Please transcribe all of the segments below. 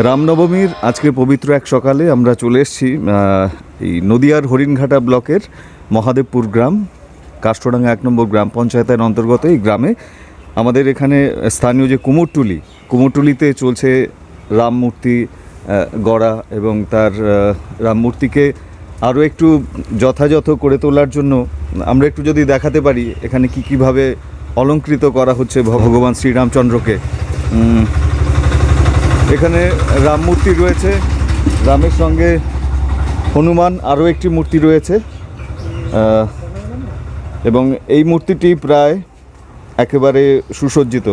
রামনবমীর আজকে পবিত্র এক সকালে আমরা চলে এসেছি এই নদিয়ার হরিণঘাটা ব্লকের মহাদেবপুর গ্রাম কাষ্টডাঙ্গা এক নম্বর গ্রাম পঞ্চায়েতের অন্তর্গত এই গ্রামে। আমাদের এখানে স্থানীয় যে কুমোরটুলি, কুমোরটুলিতে চলছে রামমূর্তি গড়া এবং তার রামমূর্তিকে আরও একটু যথাযথ করে তোলার জন্য আমরা একটু যদি দেখাতে পারি এখানে কি কীভাবে অলঙ্কৃত করা হচ্ছে ভগবান শ্রীরামচন্দ্রকে। এখানে রাম মূর্তি রয়েছে। রামের সঙ্গে হনুমান আরও একটি মূর্তি রয়েছে। এবং এই মূর্তিটি প্রায় একেবারে সুসজ্জিত।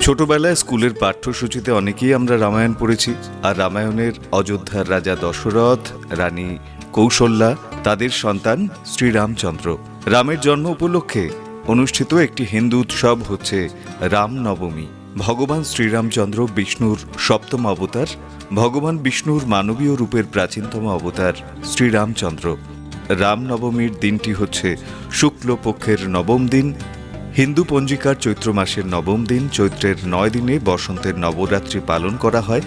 ছোটবেলায় স্কুলের পাঠ্যসূচিতে অনেকেই আমরা রামায়ণ পড়েছি। আর রামায়ণের অযোধ্যার রাজা দশরথ, রানী কৌশল্যা, তাদের সন্তান শ্রীরামচন্দ্র। রামের জন্ম উপলক্ষে অনুষ্ঠিত একটি হিন্দু উৎসব হচ্ছে রামনবমী। ভগবান শ্রীরামচন্দ্র বিষ্ণুর সপ্তম অবতার, ভগবান বিষ্ণুর মানবীয় রূপের প্রাচীনতম অবতার শ্রীরামচন্দ্র। রামনবমীর দিনটি হচ্ছে শুক্লপক্ষের নবম দিন। হিন্দু পঞ্জিকার চৈত্র মাসের নবম দিন, চৈত্রের নয় দিনে বসন্তের নবরাত্রি পালন করা হয়।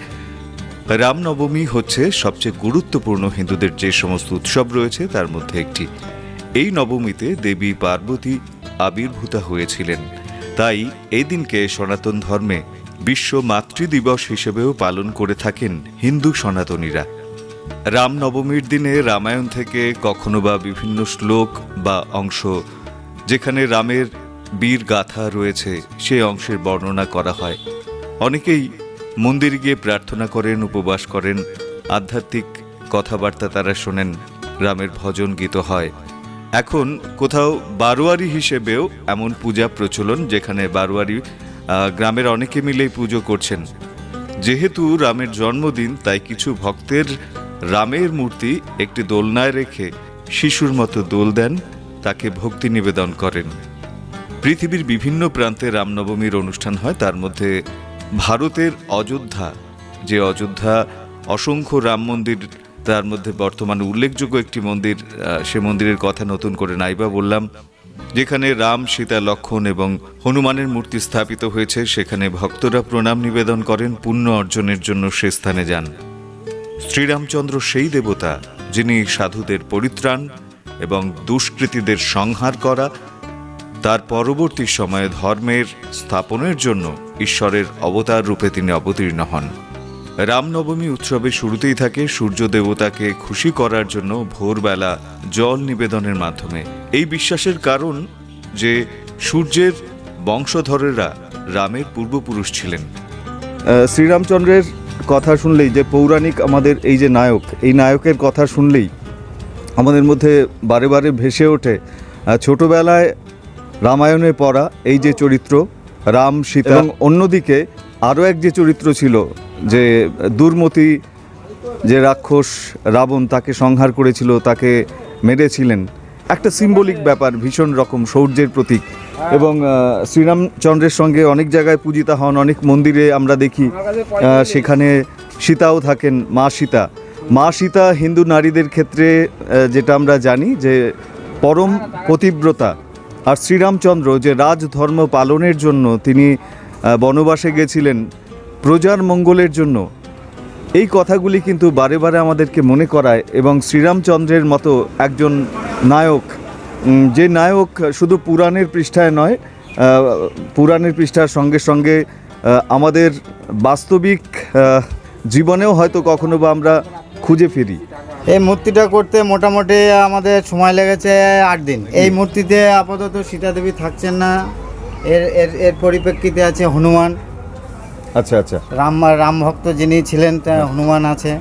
রামনবমী হচ্ছে সবচেয়ে গুরুত্বপূর্ণ হিন্দুদের যে সমস্ত উৎসব রয়েছে, তার মধ্যে একটি। এই নবমীতে দেবী পার্বতী আবির্ভূতা হয়েছিলেন। তাই এই দিনকে সনাতন ধর্মে বিশ্ব মাতৃদিবস হিসেবেও পালন করে থাকেন হিন্দু সনাতনীরা। রামনবমীর দিনে রামায়ণ থেকে কখনো বা বিভিন্ন শ্লোক বা অংশ যেখানে রামের বীর গাথা রয়েছে সেই অংশের বর্ণনা করা হয়। অনেকেই মন্দির গিয়ে প্রার্থনা করেন, উপবাস করেন, আধ্যাত্মিক কথাবার্তা তারা শোনেন, রামের ভজন গীত হয়। এখন কোথাও বারোয়ারি হিসেবেও এমন পূজা প্রচলন যেখানে বারোয়ারি গ্রামের অনেকে মিলেই পুজো করছেন। যেহেতু রামের জন্মদিন, তাই কিছু ভক্তের রামের মূর্তি একটি দোলনায় রেখে শিশুর মতো দোল দেন, তাকে ভক্তি নিবেদন করেন। পৃথিবীর বিভিন্ন প্রান্তে রামনবমীর অনুষ্ঠান হয়, তার মধ্যে ভারতের অযোধ্যা, যে অযোধ্যা অসংখ্য রাম মন্দির তার মধ্যে বর্তমানে উল্লেখযোগ্য একটি মন্দির সে মন্দিরের কথা নতুন করে নাইবা বললাম, যেখানে রাম, সীতা লক্ষণ এবং হনুমানের মূর্তি স্থাপিত হয়েছে। সেখানে ভক্তরা প্রণাম নিবেদন করেন, পুণ্য অর্জনের জন্য সে স্থানে যান। শ্রীরামচন্দ্র সেই দেবতা যিনি সাধুদের পরিত্রাণ এবং দুষ্কৃতীদের সংহার করা, তার পরবর্তী সময়ে ধর্মের স্থাপনের জন্য ঈশ্বরের অবতার রূপে তিনি অবতীর্ণ হন। রামনবমী উৎসবের শুরুতেই থাকে সূর্য দেবতাকে খুশি করার জন্য ভোরবেলা জল নিবেদনের মাধ্যমে। এই বিশ্বাসের কারণ যে সূর্যের বংশধরেরা রামের পূর্বপুরুষ ছিলেন। শ্রীরামচন্দ্রের কথা শুনলেই যে পৌরাণিক আমাদের এই যে নায়ক এই নায়কের কথা শুনলেই আমাদের মধ্যে বারে বারে ভেসে ওঠে ছোটবেলায় রামায়ণে পড়া এই যে চরিত্র রাম সীতা এবং অন্যদিকে আরও এক যে চরিত্র ছিল যে দুর্মতি, যে রাক্ষস রাবণ তাকে সংহার করেছিল, তাকে মেরেছিলেন। একটা সিম্বলিক ব্যাপার, ভীষণ রকম শৌর্যের প্রতীক। এবং শ্রীরামচন্দ্রের সঙ্গে অনেক জায়গায় পূজিতা হন, অনেক মন্দিরে আমরা দেখি সেখানে সীতাও থাকেন, মা সীতা। মা সীতা হিন্দু নারীদের ক্ষেত্রে যেটা আমরা জানি যে পরম পতিব্রতা। আর শ্রীরামচন্দ্র যে রাজধর্ম পালনের জন্য তিনি বনবাসে গেছিলেন প্রজার মঙ্গলের জন্য। এই কথাগুলি কিন্তু বারে বারে আমাদেরকে মনে করায় এবং শ্রীরামচন্দ্রের মতো একজন নায়ক যে নায়ক শুধু পুরাণের পৃষ্ঠায় নয় পুরাণের পৃষ্ঠার সঙ্গে সঙ্গে আমাদের বাস্তবিক জীবনেও হয়তো কখনো বা আমরা খুঁজে ফিরি। এই মূর্তিটা করতে মোটামুটি আমাদের সময় লেগেছে আট দিন। এই মূর্তিতে আপাতত সীতা দেবী থাকছেন না। এর এর এর পরিপ্রেক্ষিতে আছে হনুমান। আচ্ছা আচ্ছা। রাম রাম ভক্ত যিনি ছিলেন তা হনুমান আছে।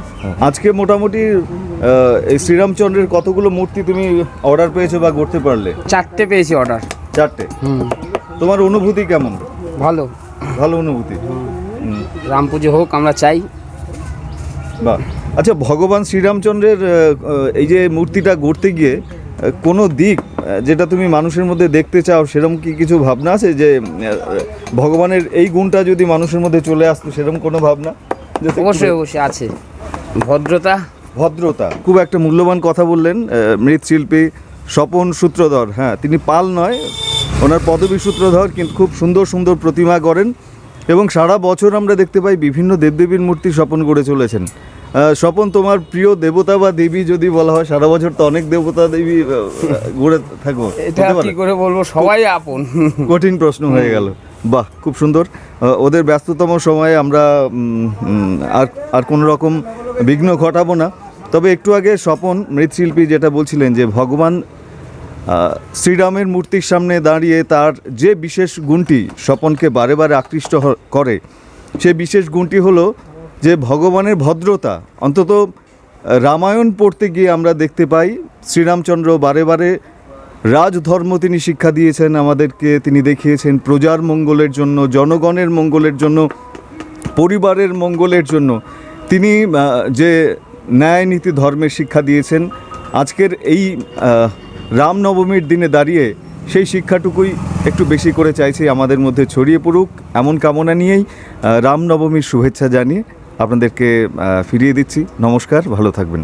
আজকে মোটামুটি এই শ্রীরামচন্দ্রের কতগুলো মূর্তি তুমি অর্ডার পেয়েছ বা করতে পারলে? চারটে পেয়েছি অর্ডার। চারটে? তোমার অনুভূতি কেমন? ভালো। ভালো অনুভূতি? রাম পুজো হোক আমরা চাই। বাহ। আচ্ছা ভগবান শ্রীরামচন্দ্রের এই যে মূর্তিটা গড়তে গিয়ে কোনো দিক যেটা তুমি মানুষের মধ্যে দেখতে চাও সেরকম কি কিছু ভাবনা আছে যে ভগবানের এই গুণটা যদি মানুষের মধ্যে চলে আসতো সেরকম কোনো ভাবনা? অবশ্যই অবশ্যই আছে। ভদ্রতা? ভদ্রতা। খুব একটা মূল্যবান কথা বললেন মৃৎশিল্পী স্বপন সূত্রধর। হ্যাঁ তিনি পাল নয় ওনার পদবী সূত্রধর কিন্তু খুব সুন্দর সুন্দর প্রতিমা করেন এবং সারা বছর আমরা দেখতে পাই বিভিন্ন দেবদেবীর মূর্তি স্বপন করে চলেছেন। স্বপন তোমার প্রিয় দেবতা বা দেবী যদি বলা হয় সারা বছর তো অনেক দেবতা দেবী গড়ে থাকব। এটা কি করে বলব সবাই আপন। কঠিন প্রশ্ন হয়ে গেল। বাহ খুব সুন্দর। ওদের ব্যস্ততম সময়ে আমরা আর আর কোনো রকম বিঘ্ন ঘটাবো না। তবে একটু আগে স্বপন মৃৎশিল্পী যেটা বলছিলেন যে ভগবান শ্রীরামের মূর্তির সামনে দাঁড়িয়ে তার যে বিশেষ গুণটি স্বপনকে বারে বারে আকৃষ্ট করে, সে বিশেষ গুণটি হলো যে ভগবানের ভদ্রতা। অন্তত রামায়ণ পড়তে গিয়ে আমরা দেখতে পাই, শ্রীরামচন্দ্র বারে বারে রাজধর্ম তিনি শিক্ষা দিয়েছেন, আমাদেরকে তিনি দেখিয়েছেন প্রজার মঙ্গলের জন্য, জনগণের মঙ্গলের জন্য, পরিবারের মঙ্গলের জন্য। তিনি যে ন্যায় নীতি ধর্মের শিক্ষা দিয়েছেন, আজকের এই রামনবমীর দিনে দাঁড়িয়ে সেই শিক্ষাটুকুই একটু বেশি করে চাইছি, আমাদের মধ্যে ছড়িয়ে পড়ুক। এমন কামনা নিয়েই রামনবমীর শুভেচ্ছা জানিয়ে আপনাদেরকে ফিরিয়ে দিচ্ছি। নমস্কার, ভালো থাকবেন।